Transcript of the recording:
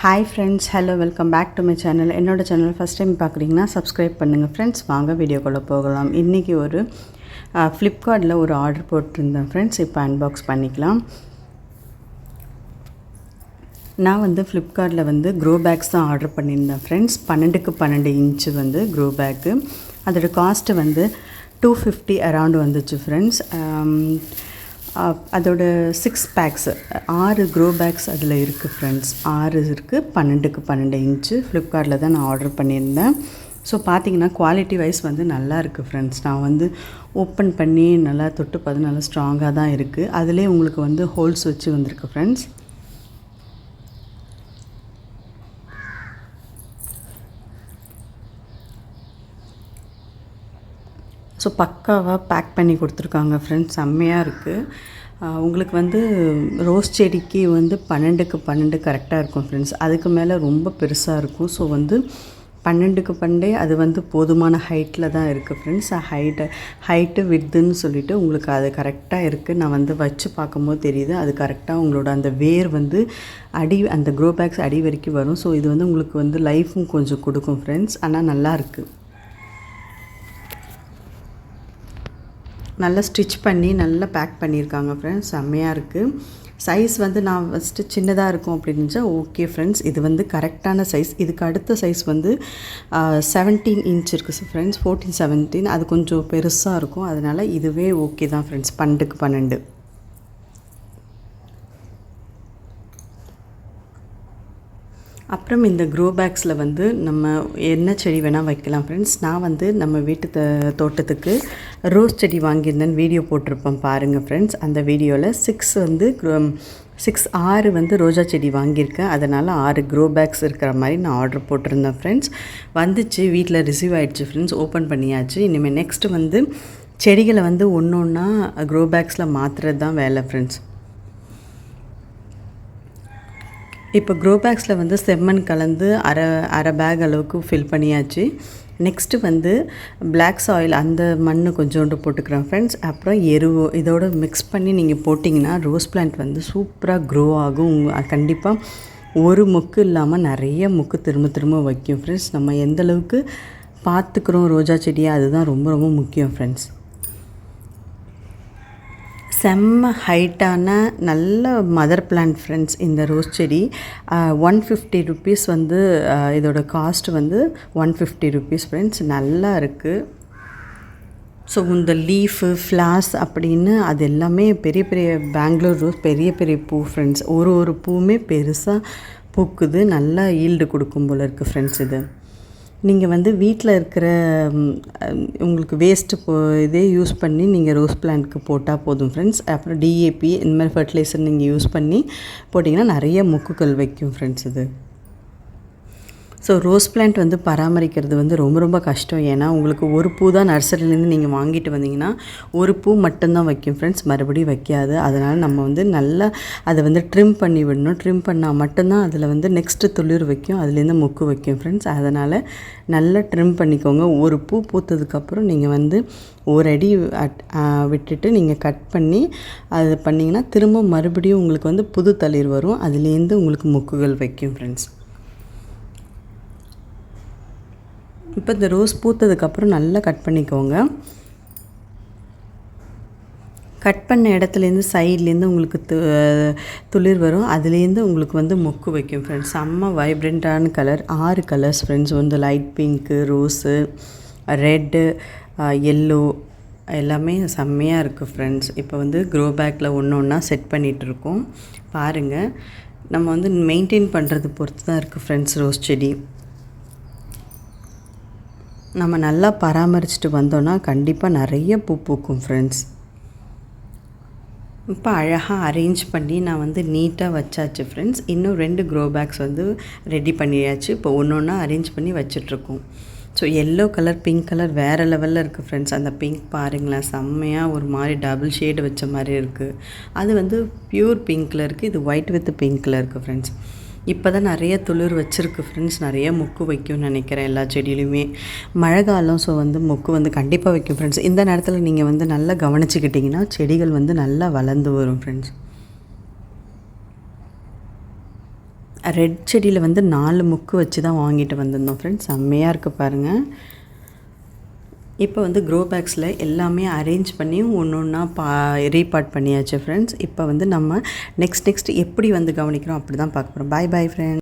Hi friends hello welcome back to my channel என்னோட channel first time பார்க்குறீங்கன்னா subscribe பண்ணுங்கள் friends வாங்க வீடியோக்குள்ளே போகலாம். இன்றைக்கி ஒரு ஃப்ளிப்கார்ட்டில் ஒரு ஆர்டர் போட்டிருந்தேன் ஃப்ரெண்ட்ஸ் இப்போ அன்பாக்ஸ் பண்ணிக்கலாம். நான் வந்து ஃப்ளிப்கார்ட்டில் வந்து க்ரோ பேக்ஸ் தான் ஆர்டர் பண்ணியிருந்தேன் ஃப்ரெண்ட்ஸ் பன்னெண்டுக்கு பன்னெண்டு இன்ச்சு வந்து க்ரோ பேக்கு அதோட காஸ்ட்டு வந்து டூ ஃபிஃப்டி அரவுண்ட் வந்துச்சு ஃப்ரெண்ட்ஸ் அதோட சிக்ஸ் பேக்ஸ் ஆறு க்ரோ பேக்ஸ் அதில் இருக்குது ஃப்ரெண்ட்ஸ் ஆறு இருக்குது பன்னெண்டுக்கு பன்னெண்டு இன்ச்சு. ஃப்ளிப்கார்ட்டில் தான் நான் ஆர்டர் பண்ணியிருந்தேன். ஸோ பார்த்தீங்கன்னா குவாலிட்டி வைஸ் வந்து நல்லா இருக்குது ஃப்ரெண்ட்ஸ் நான் வந்து ஓப்பன் பண்ணி நல்லா தொட்டு பார்த்து நல்லா ஸ்ட்ராங்காக தான் இருக்குது அதிலே உங்களுக்கு வந்து ஹோல்ஸ் வச்சு வந்திருக்கு ஃப்ரெண்ட்ஸ் ஸோ பக்காவாக பேக் பண்ணி கொடுத்துருக்காங்க. ஃப்ரெண்ட்ஸ் செம்மையாக இருக்குது உங்களுக்கு வந்து ரோஸ் செடிக்கு வந்து பன்னெண்டுக்கு பன்னெண்டு கரெக்டாக இருக்கும் ஃப்ரெண்ட்ஸ் அதுக்கு மேலே ரொம்ப பெருசாக இருக்கும். ஸோ வந்து பன்னெண்டுக்கு பன்னெண்டே அது வந்து போதுமான ஹைட்டில் தான் இருக்குது ஃப்ரெண்ட்ஸ் ஹைட்டு ஹைட்டு வித்துன்னு சொல்லிவிட்டு உங்களுக்கு அது கரெக்டாக இருக்குது நான் வந்து வச்சு பார்க்கும்போது தெரியுது. அது கரெக்டாக உங்களோட அந்த வேர் வந்து அடி அந்த க்ரோ பேக்ஸ் அடி வரைக்கும் வரும். ஸோ இது வந்து உங்களுக்கு வந்து லைஃப்பும் கொஞ்சம் கொடுக்கும் ஃப்ரெண்ட்ஸ் ஆனால் நல்லாயிருக்கு நல்லா ஸ்டிச் பண்ணி நல்லா பேக் பண்ணியிருக்காங்க ஃப்ரெண்ட்ஸ் செம்மையாக இருக்குது சைஸ் வந்து நான் ஃபஸ்ட்டு சின்னதாக இருக்கும் அப்படின்னு ஓகே ஃப்ரெண்ட்ஸ் இது வந்து கரெக்டான சைஸ் இதுக்கு அடுத்த சைஸ் வந்து செவன்டீன் இன்ச் இருக்குது ஃப்ரெண்ட்ஸ் ஃபோர்டீன் செவன்டீன் அது கொஞ்சம் பெருசாக இருக்கும். அதனால் இதுவே ஓகே தான் ஃப்ரெண்ட்ஸ் பன்னெண்டுக்கு பன்னெண்டு. அப்புறம் இந்த க்ரோ பேக்ஸில் வந்து நம்ம என்ன செடி வேணால் வைக்கலாம் ஃப்ரெண்ட்ஸ் நான் வந்து நம்ம வீட்டு தோட்டத்துக்கு ரோஸ் செடி வாங்கியிருந்தேன் வீடியோ போட்டிருப்பேன் பாருங்கள் ஃப்ரெண்ட்ஸ் அந்த வீடியோவில் சிக்ஸ் வந்து சிக்ஸ் ஆறு வந்து ரோஜா செடி வாங்கியிருக்கேன். அதனால் ஆறு க்ரோ பேக்ஸ் இருக்கிற மாதிரி நான் ஆர்டர் போட்டிருந்தேன் ஃப்ரெண்ட்ஸ் வந்துச்சு வீட்டில் ரிசீவ் ஆகிடுச்சு ஃப்ரெண்ட்ஸ் ஓப்பன் பண்ணியாச்சு. இனிமேல் நெக்ஸ்ட்டு வந்து செடிகளை வந்து ஒன்று ஒன்றா க்ரோ பேக்ஸில் மாற்றுறது தான் வேலை ஃப்ரெண்ட்ஸ் இப்போ க்ரோ பேக்ஸில் வந்து செம்மண் கலந்து அரை அரை பேக் அளவுக்கு ஃபில் பண்ணியாச்சு. நெக்ஸ்ட்டு வந்து பிளாக் சாயில் அந்த மண் கொஞ்சோண்டு போட்டுக்கிறேன் ஃப்ரெண்ட்ஸ் அப்புறம் எருவு இதோடு மிக்ஸ் பண்ணி நீங்கள் போட்டிங்கன்னா ரோஸ் பிளான்ட் வந்து சூப்பராக க்ரோ ஆகும். கண்டிப்பாக ஒரு முக்கு இல்லாமல் நிறைய முக்கு திரும்ப திரும்ப வைக்கும் ஃப்ரெண்ட்ஸ் நம்ம எந்தளவுக்கு பார்த்துக்குறோம் ரோஜா செடியை அதுதான் ரொம்ப ரொம்ப முக்கியம் ஃப்ரெண்ட்ஸ் செம்ம ஹைட்டான நல்ல மதர் பிளான்ட் ஃப்ரெண்ட்ஸ் இந்த ரோஸ் செடி. ஒன் ஃபிஃப்டி ருப்பீஸ் வந்து இதோட காஸ்ட் வந்து ஒன் ஃபிஃப்டி ருப்பீஸ் ஃப்ரெண்ட்ஸ் நல்லா இருக்குது ஸோ இந்த லீஃபு ஃப்ளாஸ் அப்படின்னு அது எல்லாமே பெரிய பெரிய பெங்களூர் ரோஸ் பெரிய பெரிய பூ ஃப்ரெண்ட்ஸ் ஒரு ஒரு பூவுமே பெருசாக பூக்குது. நல்லா ஈல்டு கொடுக்கும் போல் இருக்குது ஃப்ரெண்ட்ஸ் இது. நீங்கள் வந்து வீட்டில் இருக்கிற உங்களுக்கு வேஸ்ட்டு போ இதே யூஸ் பண்ணி நீங்கள் ரோஸ் பிளான்ட்க்கு போட்டால் போதும் ஃப்ரெண்ட்ஸ் அப்புறம் டிஏபி இந்த மாதிரி ஃபர்டிலைசர் நீங்கள் யூஸ் பண்ணி போட்டிங்கன்னா நிறைய முக்குகள் வைக்கும் ஃப்ரெண்ட்ஸ் இது. ஸோ ரோஸ் பிளான்ட் வந்து பராமரிக்கிறது வந்து ரொம்ப ரொம்ப கஷ்டம். ஏன்னா உங்களுக்கு ஒரு பூ தான் நர்சரிலேருந்து நீங்கள் வாங்கிட்டு வந்தீங்கன்னா ஒரு பூ மட்டும்தான் வைக்கும் ஃப்ரெண்ட்ஸ் மறுபடியும் வைக்காது. அதனால் நம்ம வந்து நல்லா அதை வந்து ட்ரிம் பண்ணி விடணும். ட்ரிம் பண்ணால் மட்டும்தான் அதில் வந்து நெக்ஸ்ட்டு துளிர் வைக்கும். அதுலேருந்து மொக்கு வைக்கும் ஃப்ரெண்ட்ஸ் அதனால் நல்லா ட்ரிம் பண்ணிக்கோங்க. ஒரு பூ பூத்ததுக்கப்புறம் நீங்கள் வந்து ஒரு அடி விட்டுட்டு நீங்கள் கட் பண்ணி அது பண்ணிங்கன்னா திரும்ப மறுபடியும் உங்களுக்கு வந்து புது தளிர் வரும். அதுலேருந்து உங்களுக்கு மொக்குகள் வைக்கும் ஃப்ரெண்ட்ஸ் இப்போ இந்த ரோஸ் பூத்ததுக்கப்புறம் நல்லா கட் பண்ணிக்கோங்க. கட் பண்ண இடத்துலேருந்து சைட்லேருந்து உங்களுக்கு து துளிர் வரும். அதுலேருந்து உங்களுக்கு வந்து மொக்கு வைக்கும் ஃப்ரெண்ட்ஸ் செம்ம வைப்ரண்ட்டான கலர் ஆறு கலர்ஸ் ஃப்ரெண்ட்ஸ் வந்து light pink rose red yellow எல்லாமே செம்மையாக இருக்குது ஃப்ரெண்ட்ஸ் இப்போ வந்து க்ரோ பேக்கில் ஒன்று ஒன்றா செட் பண்ணிகிட்ருக்கோம் பாருங்கள் நம்ம வந்து மெயின்டைன் பண்ணுறது பொறுத்து தான் இருக்குது ஃப்ரெண்ட்ஸ் ரோஸ் செடி. நம்ம நல்லா பராமரிச்சுட்டு வந்தோன்னா கண்டிப்பாக நிறைய பூ பூக்கும் ஃப்ரெண்ட்ஸ் இப்போ அழகாக அரேஞ்ச் பண்ணி நான் வந்து நீட்டாக வச்சாச்சு ஃப்ரெண்ட்ஸ் இன்னும் ரெண்டு க்ரோ பேக்ஸ் வந்து ரெடி பண்ணியாச்சு. இப்போ ஒன்று ஒன்றா அரேஞ்ச் பண்ணி வச்சிட்ருக்கோம் so yellow colour pink colour வேறு லெவலில் இருக்குது ஃப்ரெண்ட்ஸ் அந்த பிங்க் பாருங்களேன் செம்மையாக ஒரு மாதிரி டபுள் ஷேடு வச்ச மாதிரி இருக்குது அது வந்து ப்யூர் பிங்க்கில் இருக்குது இது ஒயிட் வித் பிங்க்கில் இருக்குது ஃப்ரெண்ட்ஸ் இப்போ தான் நிறைய துளிர் வச்சுருக்கு ஃப்ரெண்ட்ஸ் நிறைய மொக்கு வைக்கும்னு நினைக்கிறேன் எல்லா செடியிலையுமே மழை காலம் ஸோ வந்து மொக்கு வந்து கண்டிப்பாக வைக்கும் ஃப்ரெண்ட்ஸ் இந்த நேரத்தில் நீங்கள் வந்து நல்லா கவனிச்சுக்கிட்டிங்கன்னா செடிகள் வந்து நல்லா வளர்ந்து வரும் ஃப்ரெண்ட்ஸ் ரெட் செடியில் வந்து நாலு முக்கு வச்சு தான் வாங்கிட்டு வந்திருந்தோம் ஃப்ரெண்ட்ஸ் செம்மையாக இருக்குது பாருங்கள் இப்போ வந்து க்ரோ பேக்ஸில் எல்லாமே அரேஞ்ச் பண்ணி ஒன்று ஒன்றா பா ரீபார்ட் பண்ணியாச்சு ஃப்ரெண்ட்ஸ் இப்போ வந்து நம்ம நெக்ஸ்ட் நெக்ஸ்ட் எப்படி வந்து கவனிக்கிறோம் அப்படி தான் பார்க்க போகிறோம் பாய் பாய் ஃப்ரெண்ட்ஸ்